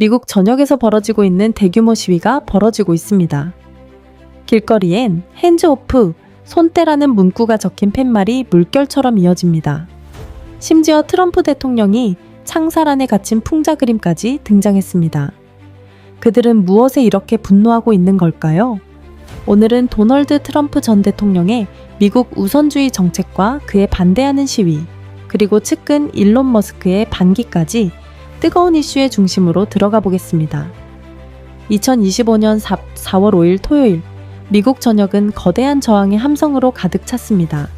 미국 전역에서 벌어지고 있는 대규모 시위가 벌어지고 있습니다. 길거리엔 핸즈 오프, 손떼라는 문구가 적힌 팻말이 물결처럼 이어집니다. 심지어 트럼프 대통령이 창살 안에 갇힌 풍자 그림까지 등장했습니다. 그들은 무엇에 이렇게 분노하고 있는 걸까요? 오늘은 도널드 트럼프 전 대통령의 미국 우선주의 정책과 그에 반대하는 시위, 그리고 측근 일론 머스크의 반기까지 뜨거운 이슈의 중심으로 들어가 보겠습니다. 2025년 4, 4월 5일 토요일, 미국 전역은 거대한 저항의 함성으로 가득 찼습니다.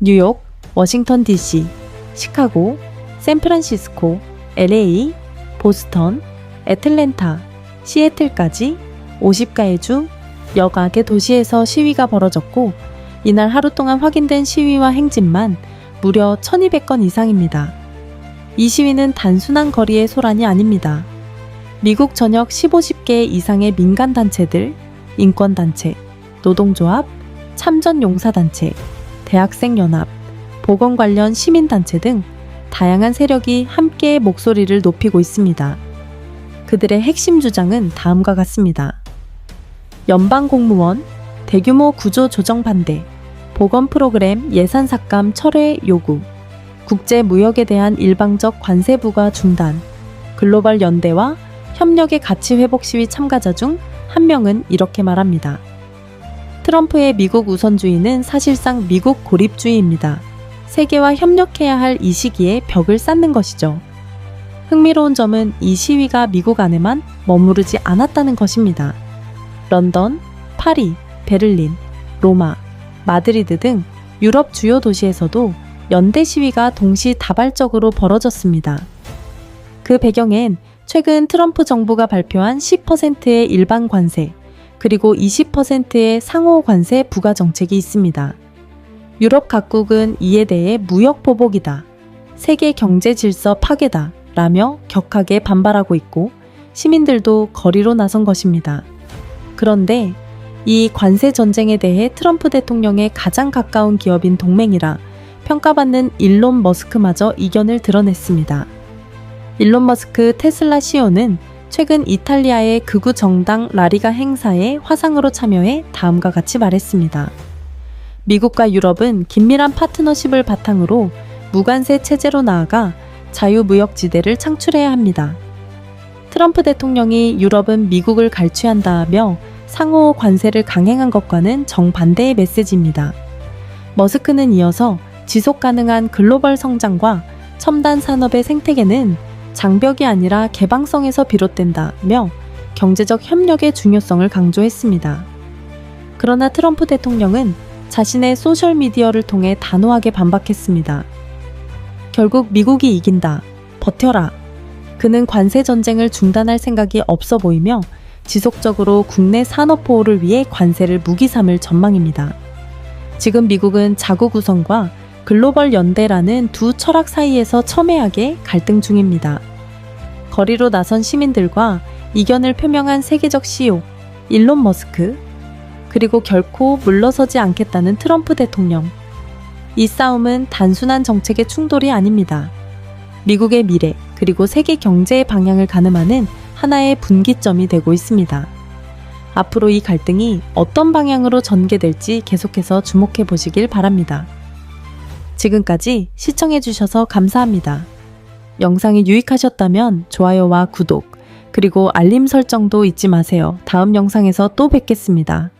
뉴욕, 워싱턴 DC, 시카고, 샌프란시스코, LA, 보스턴, 애틀랜타, 시애틀까지 50가의 주, 여각의 도시에서 시위가 벌어졌고, 이날 하루 동안 확인된 시위와 행진만 무려 1200건 이상입니다. 이 시위는 단순한 거리의 소란이 아닙니다. 미국 전역 1 5 0개 이상의 민간단체들, 인권단체, 노동조합, 참전용사단체, 대학생연합, 보건 관련 시민단체 등 다양한 세력이 함께 목소리를 높이고 있습니다. 그들의 핵심 주장은 다음과 같습니다. 연방공무원, 대규모 구조 조정 반대, 보건 프로그램 예산 삭감 철회 요구, 국제 무역에 대한 일방적 관세 부과 중단, 글로벌 연대와 협력의 가치 회복 시위 참가자 중 한 명은 이렇게 말합니다. 트럼프의 미국 우선주의는 사실상 미국 고립주의입니다. 세계와 협력해야 할 이 시기에 벽을 쌓는 것이죠. 흥미로운 점은 이 시위가 미국 안에만 머무르지 않았다는 것입니다. 런던, 파리, 베를린, 로마, 마드리드 등 유럽 주요 도시에서도 연대 시위가 동시다발적으로 벌어졌습니다. 그 배경엔 최근 트럼프 정부가 발표한 10%의 일반 관세, 그리고 20%의 상호 관세 부과 정책이 있습니다. 유럽 각국은 이에 대해 무역 보복이다, 세계 경제 질서 파괴다, 라며 격하게 반발하고 있고 시민들도 거리로 나선 것입니다. 그런데 이 관세 전쟁에 대해 트럼프 대통령의 가장 가까운 기업인 동맹이라 평가받는 일론 머스크마저 이견을 드러냈습니다. 일론 머스크 테슬라 CEO는 최근 이탈리아의 극우 정당 라리가 행사에 화상으로 참여해 다음과 같이 말했습니다. 미국과 유럽은 긴밀한 파트너십을 바탕으로 무관세 체제로 나아가 자유무역지대를 창출해야 합니다. 트럼프 대통령이 유럽은 미국을 갈취한다며 상호 관세를 강행한 것과는 정반대의 메시지입니다. 머스크는 이어서 지속 가능한 글로벌 성장과 첨단 산업의 생태계는 장벽이 아니라 개방성에서 비롯된다며 경제적 협력의 중요성을 강조했습니다. 그러나 트럼프 대통령은 자신의 소셜미디어를 통해 단호하게 반박했습니다. 결국 미국이 이긴다. 버텨라. 그는 관세 전쟁을 중단할 생각이 없어 보이며 지속적으로 국내 산업 보호를 위해 관세를 무기 삼을 전망입니다. 지금 미국은 자국 우선과 글로벌 연대라는 두 철학 사이에서 첨예하게 갈등 중입니다. 거리로 나선 시민들과 이견을 표명한 세계적 CEO 일론 머스크, 그리고 결코 물러서지 않겠다는 트럼프 대통령. 이 싸움은 단순한 정책의 충돌이 아닙니다. 미국의 미래, 그리고 세계 경제의 방향을 가늠하는 하나의 분기점이 되고 있습니다. 앞으로 이 갈등이 어떤 방향으로 전개될지 계속해서 주목해 보시길 바랍니다. 지금까지 시청해주셔서 감사합니다. 영상이 유익하셨다면 좋아요와 구독, 그리고 알림 설정도 잊지 마세요. 다음 영상에서 또 뵙겠습니다.